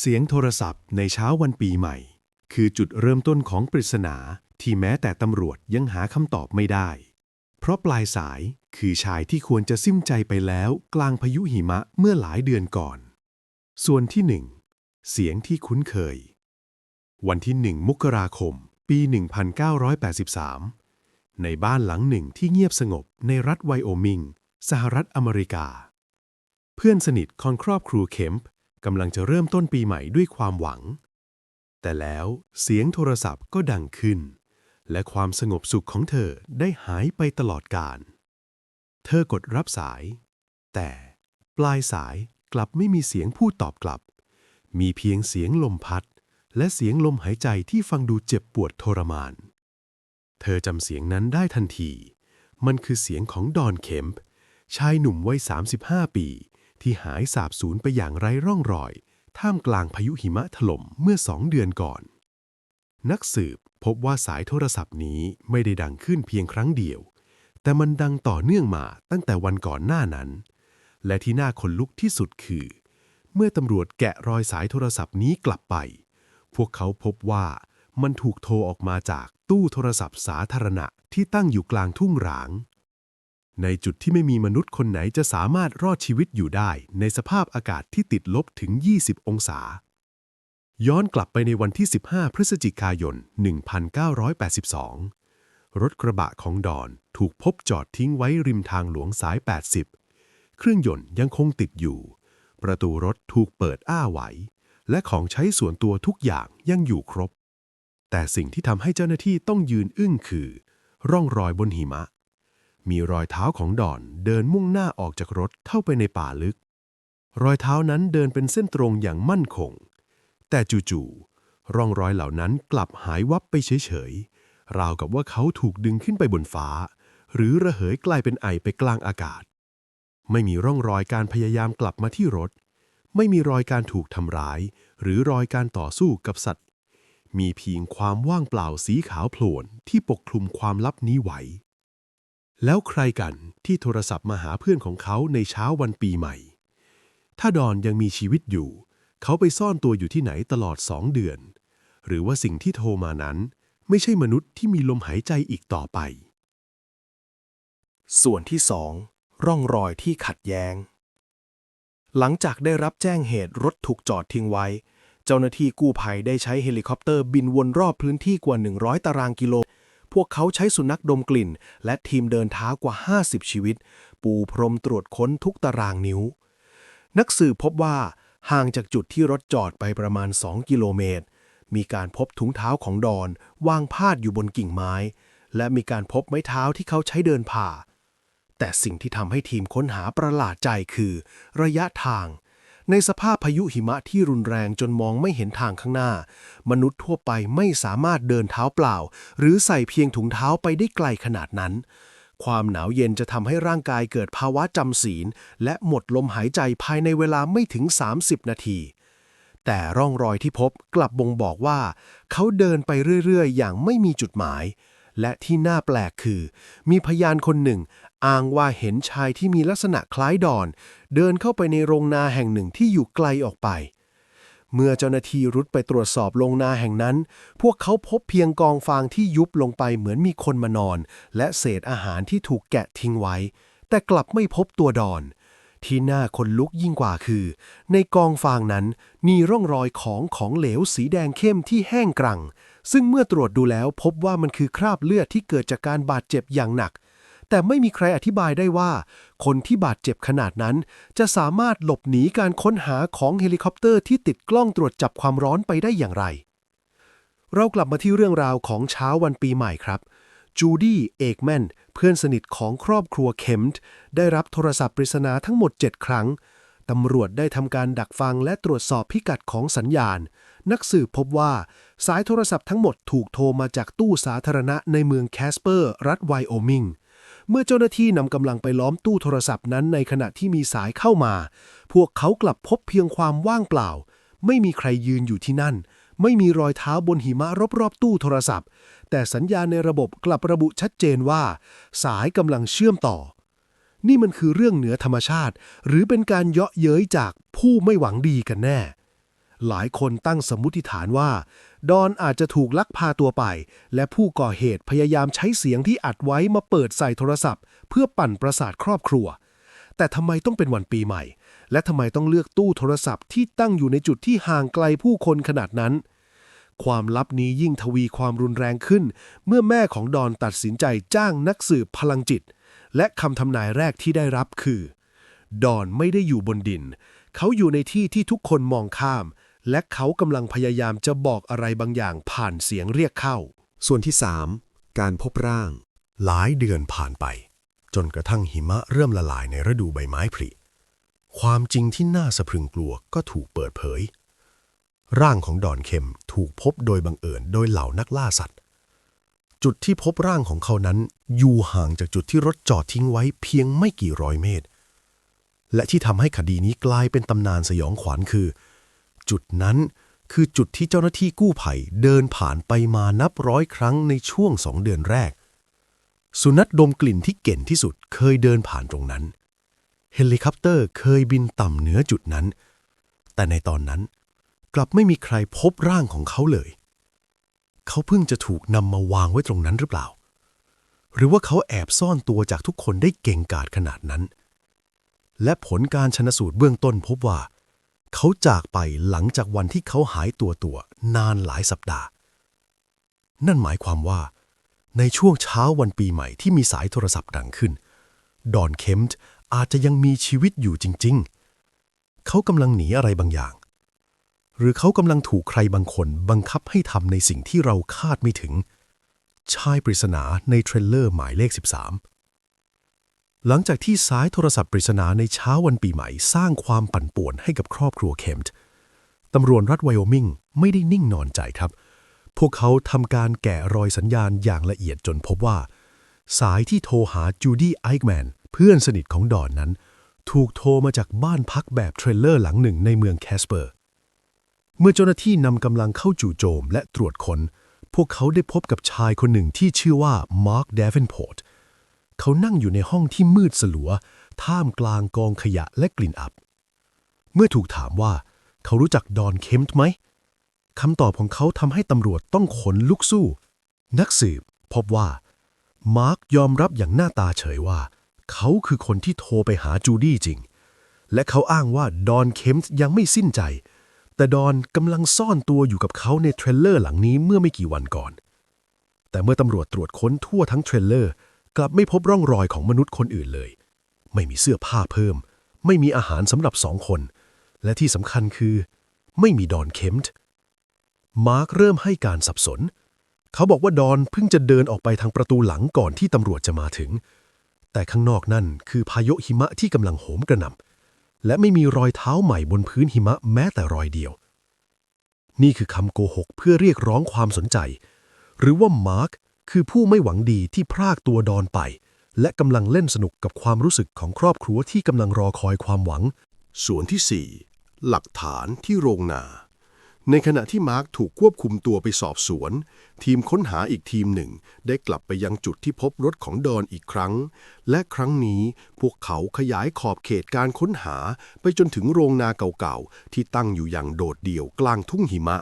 เสียงโทรศัพท์ในเช้าวันปีใหม่ คือจุดเริ่มต้นของปริศนาที่แม้แต่ตำรวจยังหาคำตอบไม่ได้ เพราะปลายสายคือชายที่ควรจะสิ้นใจไปแล้วกลางพายุหิมะเมื่อหลายเดือนก่อน ส่วนที่หนึ่งเสียงที่คุ้นเคย วันที่หนึ่งมกราคม ปี 1983 ในบ้านหลังหนึ่งที่เงียบสงบในรัฐไวโอมิง สหรัฐอเมริกา เพื่อนสนิทของครอบครัวเข็มป์ กำลังจะเริ่มต้นปีใหม่ด้วยความหวัง แต่แล้วเสียงโทรศัพท์ก็ดังขึ้น และความสงบสุขของเธอได้หายไปตลอดกาลเธอกดรับสาย แต่ปลายสายกลับไม่มีเสียงพูดตอบกลับ มีเพียงเสียงลมพัด และเสียงลมหายใจที่ฟังดูเจ็บปวดทรมาน เธอจำเสียงนั้นได้ทันที มันคือเสียงของดอนเขมป์ชายหนุ่มวัย 35 ปี ที่หายสาบสูญไปอย่างไร้ร่องรอย ท่ามกลางพายุหิมะถล่มเมื่อสองเดือนก่อน นักสืบพบว่าสายโทรศัพท์นี้ไม่ได้ดังขึ้นเพียงครั้งเดียว แต่มันดังต่อเนื่องมาตั้งแต่วันก่อนหน้านั้น และที่น่าขนลุกที่สุดคือ เมื่อตำรวจแกะรอยสายโทรศัพท์นี้กลับไป พวกเขาพบว่ามันถูกโทรออกมาจากตู้โทรศัพท์สาธารณะที่ตั้งอยู่กลางทุ่งหราง ในจุดที่ไม่มีมนุษย์คนไหนจะสามารถรอดชีวิตอยู่ได้ ในสภาพอากาศที่ติดลบถึง 20 องศา ย้อนกลับไปในวันที่ 15 พฤศจิกายน 1982 รถกระบะของดอนถูกพบจอดทิ้งไว้ริมทางหลวงสาย 80 เครื่องยนต์ยังคงติดอยู่ ประตูรถถูกเปิดอ้าไหวและของใช้ส่วนตัวทุกอย่างยังอยู่ครบ แต่สิ่งที่ทำให้เจ้าหน้าที่ต้องยืนอึ้งคือ ร่องรอยบนหิมะ มีรอยเท้าของดอนเดินมุ่งหน้าออกจากรถเข้าไปในป่าลึก รอยเท้านั้นเดินเป็นเส้นตรงอย่างมั่นคง แต่จู่ๆร่องรอยเหล่านั้นกลับหายวับไปเฉยๆ ราวกับว่าเขาถูกดึงขึ้นไปบนฟ้า หรือระเหยกลายเป็นไอไปกลางอากาศ ไม่มีร่องรอยการพยายามกลับมาที่รถ ไม่มีรอยการถูกทำร้าย หรือรอยการต่อสู้กับสัตว์ มีเพียงความว่างเปล่าสีขาวโพลนที่ปกคลุมความลับนี้ไว้ แล้วใครกันที่โทรศัพท์มาหาเพื่อนของเขาในเช้าวันปีใหม่ ถ้าดอนยังมีชีวิตอยู่ เขาไปซ่อนตัวอยู่ที่ไหนตลอดสองเดือน หรือว่าสิ่งที่โทรมานั้น ไม่ใช่มนุษย์ที่มีลมหายใจอีกต่อไป ส่วนที่สองร่องรอยที่ขัดแย้ง หลังจากได้รับแจ้งเหตุรถถูกจอดทิ้งไว้ เจ้าหน้าที่กู้ภัยได้ใช้เฮลิคอปเตอร์บินวนรอบพื้นที่กว่า 100 ตารางกิโล พวกเขาใช้สุนัขดมกลิ่น และทีมเดินเท้ากว่า 50 ชีวิต ปูพรมตรวจค้นทุกตารางนิ้ว นักสืบพบว่าห่างจากจุดที่รถจอดไปประมาณ 2 กิโลเมตร มีการพบถุงเท้าของดอนวางพาดอยู่บนกิ่งไม้ และมีการพบไม้เท้าที่เขาใช้เดินผ่า แต่สิ่งที่ทำให้ทีมค้นหาประหลาดใจคือ ระยะทาง ในสภาพพายุหิมะที่รุนแรงจนมองไม่เห็นทางข้างหน้า มนุษย์ทั่วไปไม่สามารถเดินเท้าเปล่า หรือใส่เพียงถุงเท้าไปได้ไกลขนาดนั้น ความหนาวเย็นจะทำให้ร่างกายเกิดภาวะจำศีล และหมดลมหายใจภายในเวลาไม่ถึง 30 นาที แต่ร่องรอยที่พบกลับบ่งบอกว่า เขาเดินไปเรื่อยๆ อย่างไม่มีจุดหมายและที่น่าแปลกคือ มีพยานคนหนึ่ง อ้างว่าเห็นชายที่มีลักษณะคล้ายดอน เดินเข้าไปในโรงนาแห่งหนึ่งที่อยู่ไกลออกไป เมื่อเจ้าหน้าที่รุดไปตรวจสอบโรงนาแห่งนั้น พวกเขาพบเพียงกองฟางที่ยุบลงไปเหมือนมีคนมานอน และเศษอาหารที่ถูกแกะทิ้งไว้ แต่กลับไม่พบตัวดอน ที่น่าขนลุกยิ่งกว่าคือ ในกองฟางนั้นมีร่องรอยของของเหลวสีแดงเข้มที่แห้งกรัง ซึ่งเมื่อตรวจดูแล้วพบว่ามันคือคราบเลือดที่เกิดจากการบาดเจ็บอย่างหนัก แต่ไม่มีใครอธิบายได้ว่า คนที่บาดเจ็บขนาดนั้น จะสามารถหลบหนีการค้นหาของเฮลิคอปเตอร์ที่ติดกล้องตรวจจับความร้อนไปได้อย่างไร เรากลับมาที่เรื่องราวของเช้าวันปีใหม่ครับ จูดี้เอกแมนเพื่อนสนิทของครอบครัวเข็มต์ได้รับโทรศัพท์ปริศนาทั้งหมด 7 ครั้งตำรวจได้ทำการดักฟังและตรวจสอบพิกัดของสัญญาณ นักสืบพบว่าสายโทรศัพท์ทั้งหมดถูกโทรมาจากตู้สาธารณะในเมืองแคสเปอร์ รัฐไวโอมิง เมื่อเจ้าหน้าที่นำกำลังไปล้อมตู้โทรศัพท์นั้นในขณะที่มีสายเข้ามา พวกเขากลับพบเพียงความว่างเปล่า ไม่มีใครยืนอยู่ที่นั่น ไม่มีรอยเท้าบนหิมะรอบๆ ตู้โทรศัพท์ แต่สัญญาณในระบบกลับระบุชัดเจนว่า สายกำลังเชื่อมต่อ นี่มันคือเรื่องเหนือธรรมชาติ หรือเป็นการเยาะเย้ยจากผู้ไม่หวังดีกันแน่หลายคนตั้งสมมติฐานว่า ดอนอาจจะถูกลักพาตัวไป และผู้ก่อเหตุพยายามใช้เสียงที่อัดไว้มาเปิดใส่โทรศัพท์ เพื่อปั่นประสาทครอบครัว แต่ทำไมต้องเป็นวันปีใหม่ และทำไมต้องเลือกตู้โทรศัพท์ที่ตั้งอยู่ในจุดที่ห่างไกลผู้คนขนาดนั้น ความลับนี้ยิ่งทวีความรุนแรงขึ้น เมื่อแม่ของดอนตัดสินใจจ้างนักสืบพลังจิต และคำทำนายแรกที่ได้รับคือ ดอนไม่ได้อยู่บนดิน เขาอยู่ในที่ที่ทุกคนมองข้าม และเขากำลังพยายามจะบอกอะไรบางอย่างผ่านเสียงเรียกเข้า ส่วนที่ 3 การพบร่าง หลายเดือนผ่านไป จนกระทั่งหิมะเริ่มละลายในฤดูใบไม้ผลิ ความจริงที่น่าสะพรึงกลัวก็ถูกเปิดเผย ร่างของดอนเข็มถูกพบโดยบังเอิญโดยเหล่านักล่าสัตว์ จุดที่พบร่างของเขานั้นอยู่ห่างจากจุดที่รถจอดทิ้งไว้เพียงไม่กี่ร้อยเมตร และที่ทำให้คดีนี้กลายเป็นตำนานสยองขวัญคือ จุดนั้น คือจุดที่เจ้าหน้าที่กู้ภัยเดินผ่านไปมานับร้อยครั้งในช่วงสองเดือนแรก สุนัขดมกลิ่นที่เก่นที่สุดเคยเดินผ่านตรงนั้น เฮลิคอปเตอร์เคยบินต่ำเหนือจุดนั้น แต่ในตอนนั้นกลับไม่มีใครพบร่างของเขาเลย เขาเพิ่งจะถูกนำมาวางไว้ตรงนั้นหรือเปล่า หรือว่าเขาแอบซ่อนตัวจากทุกคนได้เก่งกาจขนาดนั้น และผลการชนสูตรเบื้องต้นพบว่า เขาจากไปหลังจากวันที่เขาหายตัวตัวนานหลายสัปดาห์ นั่นหมายความว่า ในช่วงเช้าวันปีใหม่ที่มีสายโทรศัพท์ดังขึ้น ดอนเคมต์อาจจะยังมีชีวิตอยู่จริง ๆ เขากำลังหนีอะไรบางอย่าง หรือเขากำลังถูกใครบางคนบังคับให้ทำในสิ่งที่เราคาดไม่ถึง ชายปริศนาในเทรลเลอร์หมายเลข 13 หลังจากที่สายโทรศัพท์ปริศนาในเช้าวันปีใหม่สร้างความปั่นป่วนให้กับครอบครัวเคมต์ตำรวจรัฐไวโอมิงไม่ได้นิ่งนอนใจครับ พวกเขาทำการแกะรอยสัญญาณอย่างละเอียดจนพบว่า สายที่โทรหาจูดี้ไอค์แมนเพื่อนสนิทของดอนนั้น ถูกโทรมาจากบ้านพักแบบเทรลเลอร์หลังหนึ่งในเมืองแคสเปอร์ เมื่อเจ้าหน้าที่นำกำลังเข้าจู่โจมและตรวจค้น พวกเขาได้พบกับชายคนหนึ่งที่ชื่อว่ามาร์คเดฟเนพอร์ต เขานั่งอยู่ในห้องที่มืดสลัว ท่ามกลางกองขยะและกลิ่นอับ เมื่อถูกถามว่า เขารู้จักดอนเคมต์ไหมคำตอบของเขาทำให้ตำรวจต้องขนลุกสู้ นักสืบพบว่า มาร์คยอมรับอย่างหน้าตาเฉยว่า เขาคือคนที่โทรไปหาจูดี้จริง และเขาอ้างว่าดอนเคมต์ยังไม่สิ้นใจ แต่ดอนกำลังซ่อนตัวอยู่กับเขาในเทรลเลอร์หลังนี้เมื่อไม่กี่วันก่อน แต่เมื่อตำรวจตรวจค้นทั่วทั้งเทรลเลอร์ กลับไม่พบร่องรอยของมนุษย์คนอื่นเลย ไม่มีเสื้อผ้าเพิ่ม ไม่มีอาหารสำหรับสองคน และที่สำคัญคือ ไม่มีดอนเคมต์มาร์คเริ่มให้การสับสน เขาบอกว่าดอนเพิ่งจะเดินออกไปทางประตูหลังก่อนที่ตำรวจจะมาถึง แต่ข้างนอกนั่นคือพายุหิมะที่กำลังโหมกระหน่ำและไม่มีรอยเท้าใหม่บนพื้นหิมะแม้แต่รอยเดียว นี่คือคำโกหกเพื่อเรียกร้องความสนใจ หรือว่ามาร์ค คือผู้ไม่หวังดีที่พรากตัวดอนไป และกำลังเล่นสนุกกับความรู้สึกของครอบครัวที่กำลังรอคอยความหวัง ส่วนที่ 4 หลักฐานที่โรงนา ในขณะที่มาร์คถูกควบคุมตัวไปสอบสวน ทีมค้นหาอีกทีมหนึ่ง ได้กลับไปยังจุดที่พบรถของดอนอีกครั้ง และครั้งนี้พวกเขาขยายขอบเขตการค้นหาไปจนถึงโรงนาเก่าๆที่ตั้งอยู่อย่างโดดเดี่ยวกลางทุ่งหิมะ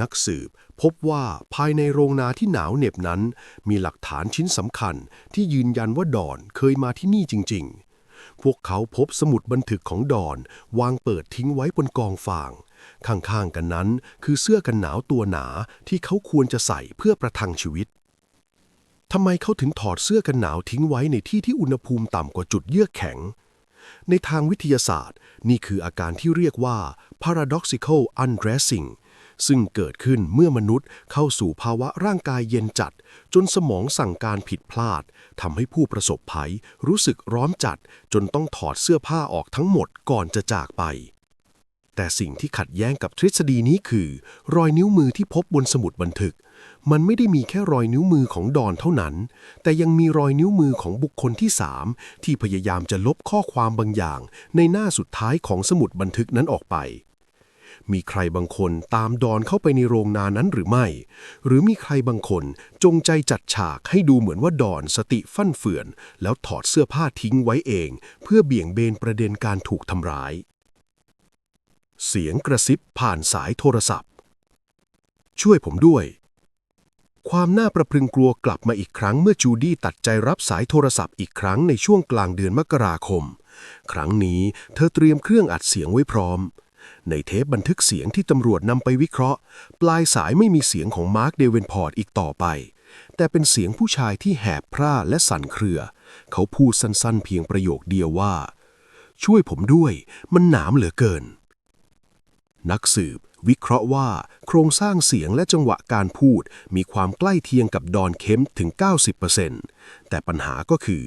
นักสืบพบว่าภายในโรงนาที่หนาวเหน็บนั้น มีหลักฐานชิ้นสำคัญที่ยืนยันว่าดอนเคยมาที่นี่จริง ๆ พวกเขาพบสมุดบันทึกของดอนวางเปิดทิ้งไว้บนกองฟาง ข้างๆกันนั้นคือเสื้อกันหนาวตัวหนาที่เขาควรจะใส่เพื่อประทังชีวิตทำไมเขาถึงถอดเสื้อกันหนาวทิ้งไว้ในที่ที่อุณหภูมิต่ำกว่าจุดเยือกแข็ง ในทางวิทยาศาสตร์ นี่คืออาการที่เรียกว่า paradoxical undressing ซึ่งเกิดขึ้นเมื่อมนุษย์เข้าสู่ภาวะร่างกายเย็นจัด จนสมองสั่งการผิดพลาดทำให้ผู้ประสบภัยรู้สึกร้อนจัด จนต้องถอดเสื้อผ้าออกทั้งหมดก่อนจะจากไป แต่สิ่งที่ขัดแย้งกับทฤษฎีนี้คือ รอยนิ้วมือที่พบบนสมุดบันทึก มันไม่ได้มีแค่รอยนิ้วมือของดอนเท่านั้น แต่ยังมีรอยนิ้วมือของบุคคลที่สามที่พยายามจะลบข้อความบางอย่าง ในหน้าสุดท้ายของสมุดบันทึกนั้นออกไป มีใครบางคนตามดอนเข้าไปในโรงนานั้นหรือไม่ หรือมีใครบางคนจงใจจัดฉากให้ดูเหมือนว่าดอนสติฟั่นเฟือน แล้วถอดเสื้อผ้าทิ้งไว้เอง เพื่อเบี่ยงเบนประเด็นการถูกทำร้าย เสียงกระซิบผ่านสายโทรศัพท์ ช่วยผมด้วย ความน่าประพรึงกลัวกลับมาอีกครั้งเมื่อจูดี้ตัดใจรับสายโทรศัพท์อีกครั้งในช่วงกลางเดือนมกราคม ครั้งนี้เธอเตรียมเครื่องอัดเสียงไว้พร้อม ในเทปบันทึกเสียงที่ตำรวจนำไปวิเคราะห์ ปลายสายไม่มีเสียงของมาร์คเดเวนพอร์ตอีกต่อไป แต่เป็นเสียงผู้ชายที่แหบพร่าและสั่นเครือ เขาพูดสั้นๆ เพียงประโยคเดียวว่า ช่วยผมด้วย มันหนามเหลือเกิน นักสืบ วิเคราะห์ว่าโครงสร้างเสียงและจังหวะการพูดมีความใกล้เคียงกับดอนเข็มถึง 90%แต่ปัญหาก็คือ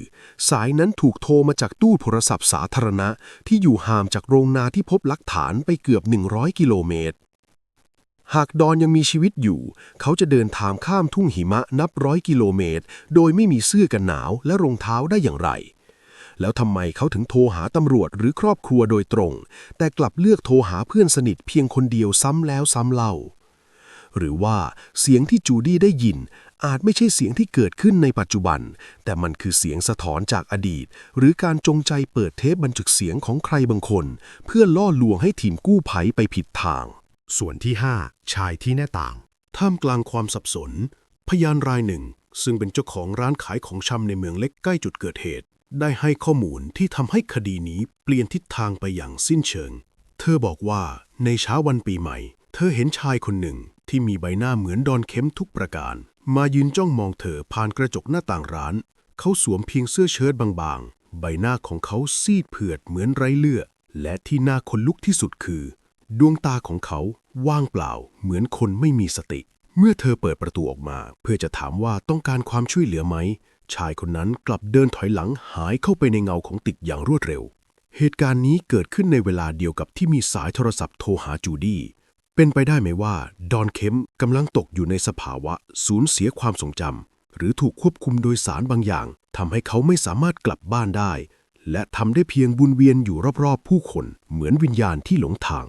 สายนั้นถูกโทรมาจากตู้โทรศัพท์สาธารณะ ที่อยู่ห่างจากโรงนาที่พบหลักฐานไปเกือบ 100 กิโลเมตร หากดอนยังมีชีวิตอยู่ เขาจะเดินทางข้ามทุ่งหิมะนับร้อยกิโลเมตร โดยไม่มีเสื้อกันหนาวและรองเท้าได้อย่างไร แล้วทำไมเขาถึงโทรหาตำรวจหรือครอบครัวโดยตรง แต่กลับเลือกโทรหาเพื่อนสนิทเพียงคนเดียวซ้ำแล้วซ้ำเล่า หรือว่าเสียงที่จูดี้ได้ยิน อาจไม่ใช่เสียงที่เกิดขึ้นในปัจจุบัน แต่มันคือเสียงสะท้อนจากอดีต หรือการจงใจเปิดเทปบันทึกเสียงของใครบางคน เพื่อล่อลวงให้ทีมกู้ภัยไปผิดทาง ส่วนที่ 5 ชายที่หน้าต่าง ท่ามกลางความสับสน พยานรายหนึ่งซึ่งเป็นเจ้าของร้านขายของชำในเมืองเล็กใกล้จุดเกิดเหตุ ได้ให้ข้อมูลที่ทำให้คดีนี้เปลี่ยนทิศทางไปอย่างสิ้นเชิง เธอบอกว่าในเช้าวันปีใหม่ เธอเห็นชายคนหนึ่งที่มีใบหน้าเหมือนดอนเข็มทุกประการ มายืนจ้องมองเธอผ่านกระจกหน้าต่างร้าน เขาสวมเพียงเสื้อเชิ้ตบางๆ ใบหน้าของเขาซีดเผือดเหมือนไร้เลือดและที่น่าขนลุกที่สุดคือ ดวงตาของเขาว่างเปล่า เหมือนคนไม่มีสติ เมื่อเธอเปิดประตูออกมา เพื่อจะถามว่าต้องการความช่วยเหลือไหม ชายคนนั้นกลับเดินถอยหลังหายเข้าไปในเงาของติดอย่างรวดเร็ว เหตุการณ์นี้เกิดขึ้นในเวลาเดียวกับที่มีสายโทรศัพท์โทรหาจูดี้ เป็นไปได้ไหมว่าดอนเข็มกำลังตกอยู่ในสภาวะสูญเสียความทรงจำหรือถูกควบคุมโดยสารบางอย่างทำให้เขาไม่สามารถกลับบ้านได้ และทำได้เพียงบุญเวียนอยู่รอบๆ ผู้คนเหมือนวิญญาณที่หลงทาง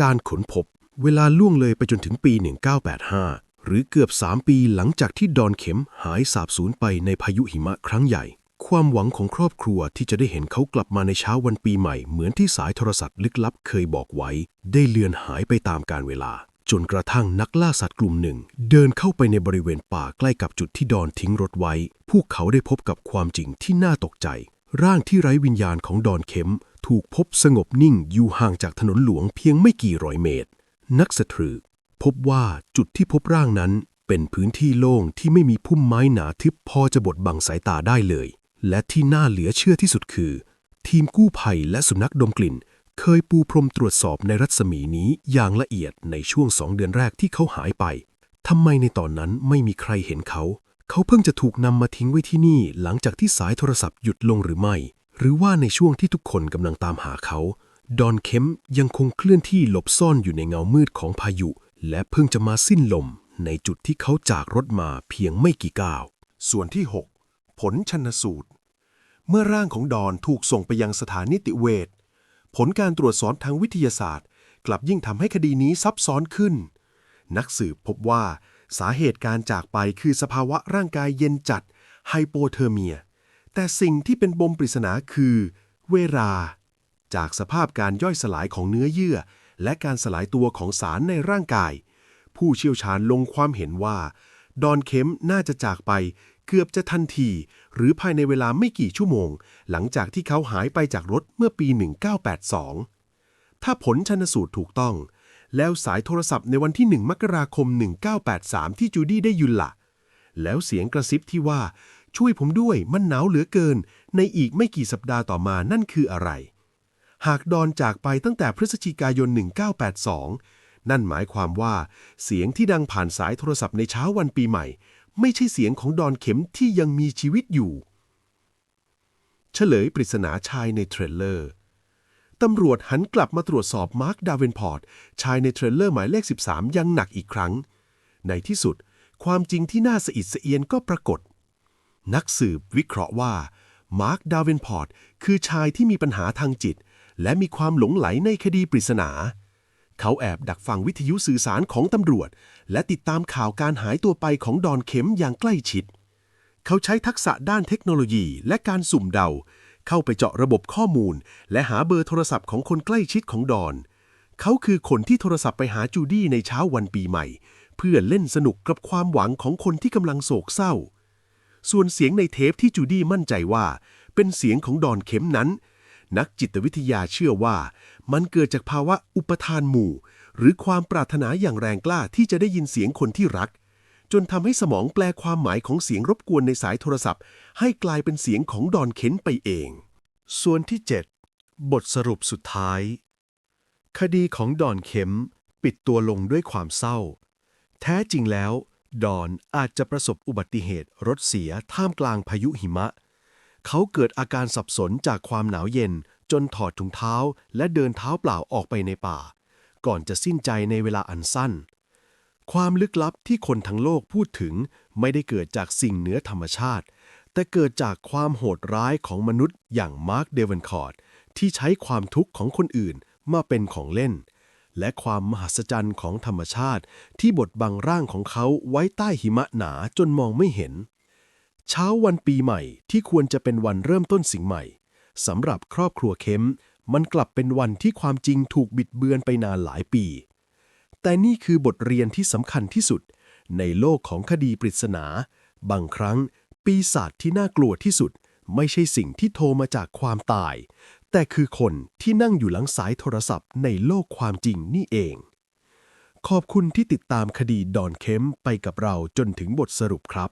การขนพบ เวลาล่วงเลยไปจนถึงปี 1985 หรือเกือบ 3 ปีหลังจากที่ดอนเข็มหายสาบสูญไปในพายุหิมะครั้งใหญ่ ความหวังของครอบครัวที่จะได้เห็นเขากลับมาในเช้าวันปีใหม่ เหมือนที่สายโทรศัพท์ลึกลับเคยบอกไว้ ได้เลือนหายไปตามกาลเวลา จนกระทั่งนักล่าสัตว์กลุ่มหนึ่ง เดินเข้าไปในบริเวณป่าใกล้กับจุดที่ดอนทิ้งรถไว้ พวกเขาได้พบกับความจริงที่น่าตกใจ ร่างที่ไร้วิญญาณของดอนเข็ม ถูกพบสงบนิ่งอยู่ห่างจากถนนหลวงเพียงไม่กี่ร้อยเมตร นักสตรึก พบว่าจุดที่พบร่างนั้นเป็นพื้นที่โล่งที่ไม่มีพุ่มไม้หนาทึบพอจะบดบังสายตาได้เลย และที่น่าเหลือเชื่อที่สุดคือ ทีมกู้ภัยและสุนัขดมกลิ่น เคยปูพรมตรวจสอบในรัศมีนี้อย่างละเอียดในช่วงสองเดือนแรกที่เขาหายไปทำไมในตอนนั้นไม่มีใครเห็นเขา เขาเพิ่งจะถูกนำมาทิ้งไว้ที่นี่หลังจากที่สายโทรศัพท์หยุดลงหรือไม่ หรือว่าในช่วงที่ทุกคนกำลังตามหาเขา ดอนเข็มยังคงเคลื่อนที่หลบซ่อนอยู่ในเงามืดของพายุ และเพิ่งจะมาสิ้นลมในจุดที่เขาจากรถมาเพียงไม่กี่ก้าว ส่วนที่ 6 ผลชันสูตร เมื่อร่างของดอนถูกส่งไปยังสถานิติเวชผลการตรวจสอบทางวิทยาศาสตร์ กลับยิ่งทำให้คดีนี้ซับซ้อนขึ้น นักสืบพบว่าสาเหตุการจากไปคือสภาวะร่างกายเย็นจัดไฮโปเทอร์เมีย แต่สิ่งที่เป็นปมปริศนาคือ เวลา จากสภาพการย่อยสลายของเนื้อเยื่อ และการสลายตัวของสารในร่างกาย ผู้เชี่ยวชาญลงความเห็นว่า ดอนเข็มน่าจะจากไปเกือบจะทันที หรือภายในเวลาไม่กี่ชั่วโมง หลังจากที่เขาหายไปจากรถเมื่อปี 1982 ถ้าผลชันสูตรถูกต้อง แล้วสายโทรศัพท์ในวันที่ 1 มกราคม 1983 ที่จูดี้ได้ยินละ่ะ แล้วเสียงกระซิบที่ว่าช่วยผมด้วยมันหนาวเหลือเกิน ในอีกไม่กี่สัปดาห์ต่อมานั่นคืออะไร หากดอนจากไปตั้งแต่พฤศจิกายน 1982 นั่นหมายความว่า เสียงที่ดังผ่านสายโทรศัพท์ในเช้าวันปีใหม่ ไม่ใช่เสียงของดอนเข็มที่ยังมีชีวิตอยู่ เฉลยปริศนาชายในเทรลเลอร์ตำรวจหันกลับมาตรวจสอบมาร์คดาเวนพอร์ตชายในเทรลเลอร์หมายเลข 13 ยังหนักอีกครั้ง ในที่สุด ความจริงที่น่าสะอิดสะเอียนก็ปรากฏ นักสืบวิเคราะห์ว่ามาร์คดาเวนพอร์ตคือชายที่มีปัญหาทางจิต และมีความหลงไหลในคดีปริศนา เขาแอบดักฟังวิทยุสื่อสารของตำรวจ และติดตามข่าวการหายตัวไปของดอนเข็มอย่างใกล้ชิด เขาใช้ทักษะด้านเทคโนโลยีและการสุ่มเดา เข้าไปเจาะระบบข้อมูล และหาเบอร์โทรศัพท์ของคนใกล้ชิดของดอน เขาคือคนที่โทรศัพท์ไปหาจูดี้ในเช้าวันปีใหม่ เพื่อเล่นสนุกกับความหวังของคนที่กำลังโศกเศร้า ส่วนเสียงในเทปที่จูดี้มั่นใจว่า เป็นเสียงของดอนเข็มนั้น นักจิตวิทยาเชื่อว่า มันเกิดจากภาวะอุปทานหมู่ หรือความปรารถนาอย่างแรงกล้าที่จะได้ยินเสียงคนที่รัก จนทำให้สมองแปลความหมายของเสียงรบกวนในสายโทรศัพท์ ให้กลายเป็นเสียงของดอนเข็นไปเอง ส่วนที่ 7 บทสรุปสุดท้าย คดีของดอนเข็มปิดตัวลงด้วยความเศร้า แท้จริงแล้ว ดอนอาจจะประสบอุบัติเหตุรถเสียท่ามกลางพายุหิมะ เขาเกิดอาการสับสนจากความหนาวเย็น จนถอดถุงเท้า และเดินเท้าเปล่าออกไปในป่า ก่อนจะสิ้นใจในเวลาอันสั้น ความลึกลับที่คนทั้งโลกพูดถึงไม่ได้เกิดจากสิ่งเหนือธรรมชาติ แต่เกิดจากความโหดร้ายของมนุษย์อย่างมาร์คเดเวนคอร์ดที่ใช้ความทุกข์ของคนอื่นมาเป็นของเล่น และความมหัศจรรย์ของธรรมชาติที่บดบังร่างของเขาไว้ใต้หิมะหนาจนมองไม่เห็น เช้าวันปีใหม่ที่ควรจะเป็นวันเริ่มต้นสิ่งใหม่สำหรับครอบครัวเข้ม มันกลับเป็นวันที่ความจริงถูกบิดเบือนไปนานหลายปี แต่นี่คือบทเรียนที่สำคัญที่สุด ในโลกของคดีปริศนา บางครั้ง ปีศาจที่น่ากลัวที่สุด ไม่ใช่สิ่งที่โทรมาจากความตาย แต่คือคนที่นั่งอยู่หลังสายโทรศัพท์ในโลกความจริงนี่เอง ขอบคุณที่ติดตามคดีดอนเข้มไปกับเราจนถึงบทสรุปครับ